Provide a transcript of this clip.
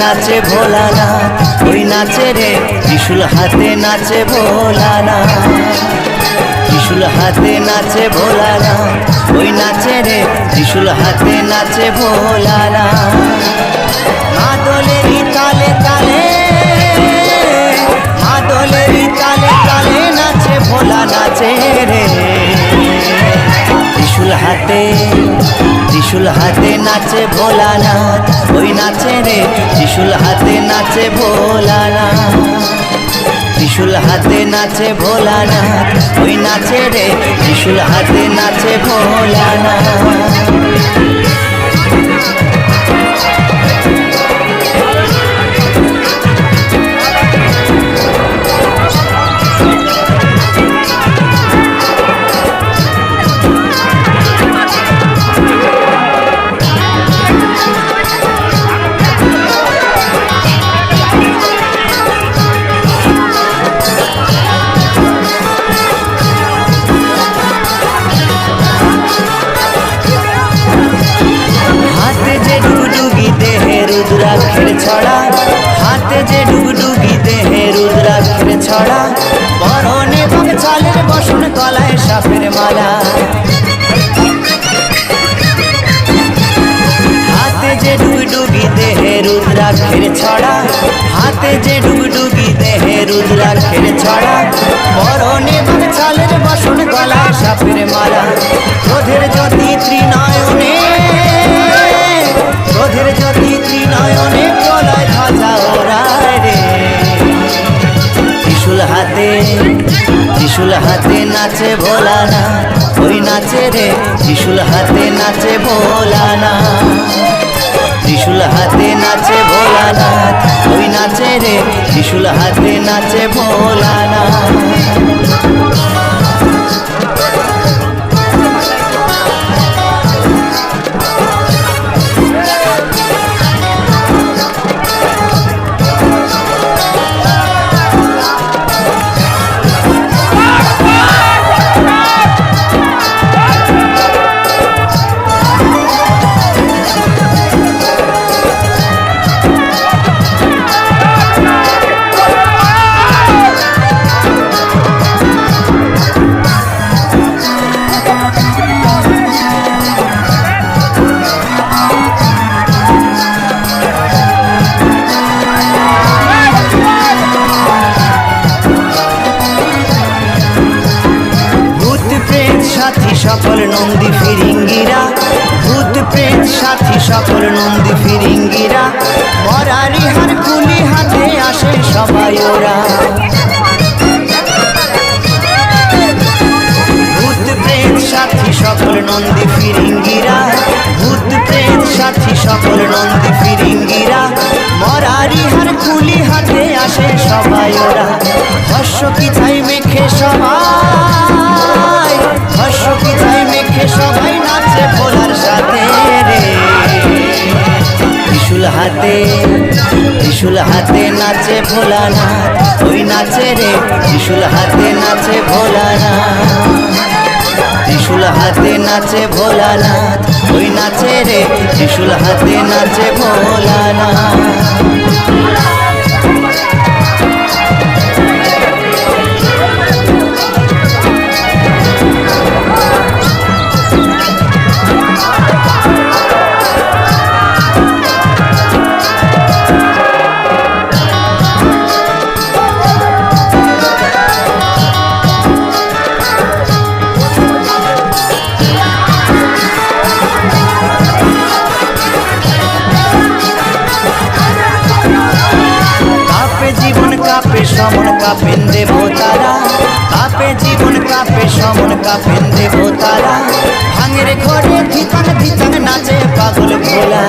নাচে ভোলানা ওই নাচে রে, ত্রিশুল হাতে নাচে ভোলানা ত্রিশুল হাতে নাচে ভোলানা ওই নাচে রে, ত্রিশুল হাতে নাচে ভোলানা নাচে ভোলা নাচে রে। হাতে, ত্রিশুল হাতে নাচে ভোলানাথ ওই নাচে রে? ত্রিশুল হাতে নাচে ভোলানাথ ত্রিশুল হাতে নাচে ভোলানাথ ওই নাচে রে ত্রিশুল হাতে নাচে ভোলানাথ ছড়া পরনে বাঘ চালের বসন গলায় সাপের মালা। হাতে যে ডুগডুগি দেহে রুদ্রাক্ষের ছড়া, হাতে যে ডুগডুগি দেহে রুদ্রাক্ষের ছড়া ত্রিশুল হাতে নাচে ভোলানা, ওই নাচে রে ত্রিশুল হাতে নাচে ভোলানা। ত্রিশুল হাতে নাচে ভোলানা, ওই নাচে রে ত্রিশুল হাতে নাচে ভোলানা। সকল নন্দী ফিরিঙ্গিরা, ভূত প্রেম সাথী, সকল নন্দী ফিরিঙ্গিরা, মরারি হার কুলি হাতে আসে সবাই ওরা। ভূত, প্রেত, সাথী, সকল নন্দী ফিরিঙ্গিরা, ভূত, প্রেত, সাথী, সকল নন্দী ফিরিঙ্গিরা, মরারি হার কুলি হাতে আসে সবাই ওরা। হর্ষ কি চাই মেখে সবাই ত্রিশুল হাতে নাচে ভোলানাথ, ওই নাচে রে ত্রিশুল হাতে নাচে ভোলানাথ। ত্রিশুল হাতে নাচে ভোলানাথ, ওই নাচে রে ত্রিশুল হাতে নাচে ভোলানাথ। কাঁপেন দেবতারা কাঁপে জীবন, কাঁপে সমন কাঁপেন দেবতারা ভাঙের ঘরে ধিতান ধিতান নাচে পাগল ভোলা।